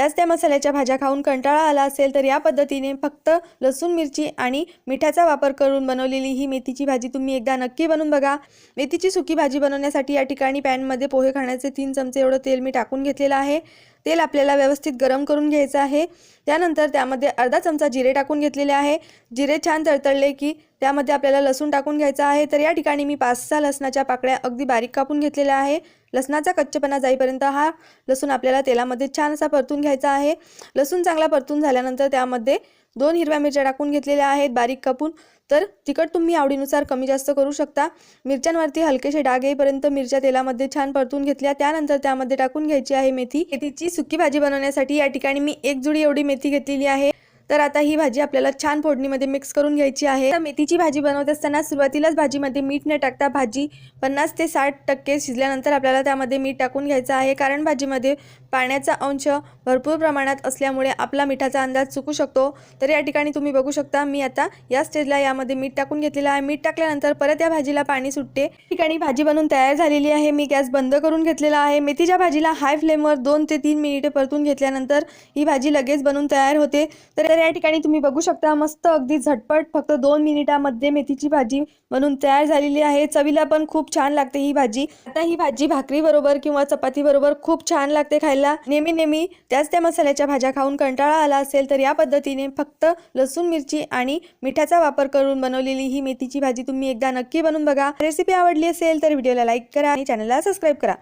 त्याच त्या मसाल्याच्या भाज्या खाऊन कंटाळा आला असेल तर या पद्धतीने फक्त लसूण मिरची आणि मिठाचा वापर करून बनवलेली ही मेथीची भाजी तुम्ही एकदा नक्की बनवून बघा. मेथीची सुकी भाजी बनवण्यासाठी या ठिकाणी पॅनमध्ये पोहे खाण्याचे तीन चमचे एवढं तेल मी टाकून घेतलेलं आहे. तेल आपल्याला व्यवस्थित गरम करून घ्यायचं आहे. त्यानंतर त्यामध्ये अर्धा चमचा जिरे टाकून घेतलेले आहे. जिरे छान तळतळले की त्यामध्ये आपल्याला लसूण टाकून घ्यायचा आहे. तर या ठिकाणी मी पाच सहा लसणाच्या पाकळ्या अगदी बारीक कापून घेतलेल्या आहे. लसणाचा कच्चपणा जाईपर्यंत हा लसूण आपल्याला तेलामध्ये छान असा परतून घ्यायचा आहे. लसूण चांगला परतून झाल्यानंतर त्यामध्ये दोन हिरव्या मिरच्या टाकून घेतलेल्या आहेत बारीक कापून. तर तिखट तुम्ही आवडीनुसार कमी जास्त करू शकता. मिरच्यांवरती हलकेसे डाग येईपर्यंत मिरच्या तेलामध्ये छान परतून घेतल्या. त्यानंतर त्यामध्ये टाकून घ्यायची आहे मेथी. मेथीची सुकी भाजी बनवण्यासाठी या ठिकाणी मी एक जुडी एवढी मेथी घेतलेली आहे. तर आता ही भाजी आपल्याला छान फोडणीमध्ये मिक्स करून घ्यायची आहे. तर मेथीची भाजी बनवत असताना सुरुवातीलाच भाजीमध्ये मीठ न टाकता भाजी पन्नास ते साठ टक्के शिजल्यानंतर आपल्याला त्यामध्ये मीठ टाकून घ्यायचं आहे. कारण भाजीमध्ये पाण्याचा अंश भरपूर प्रमाणात असल्यामुळे आपला मिठाचा अंदाज चुकू शकतो. तर या ठिकाणी तुम्ही बघू शकता मी आता या स्टेजला यामध्ये मीठ टाकून घेतलेलं आहे. मीठ टाकल्यानंतर परत या भाजीला पाणी सुटते. ठिकाणी भाजी बनवून तयार झालेली आहे. मी गॅस बंद करून घेतलेला आहे. मेथीच्या भाजीला हाय फ्लेमवर दोन ते तीन मिनिटे परतून घेतल्यानंतर ही भाजी लगेच बनवून तयार होते. तर या ठिकाणी तुम्ही बघू शकता मस्त अगदी झटपट फक्त दोन मिनिटामध्ये मेथीची भाजी म्हणून तयार झालेली आहे. चवीला पण खूप छान लागते ही भाजी. आता ही भाजी भाकरी बरोबर किंवा चपाती बरोबर खूप छान लागते खायला. नेहमी नेहमी त्याच त्या मसाल्याच्या भाज्या खाऊन कंटाळा आला असेल तर या पद्धतीने फक्त लसूण मिरची आणि मिठाचा वापर करून बनवलेली ही मेथीची भाजी तुम्ही एकदा नक्की बनवून बघा. रेसिपी आवडली असेल तर व्हिडिओला लाईक करा आणि चॅनलला सबस्क्राईब करा.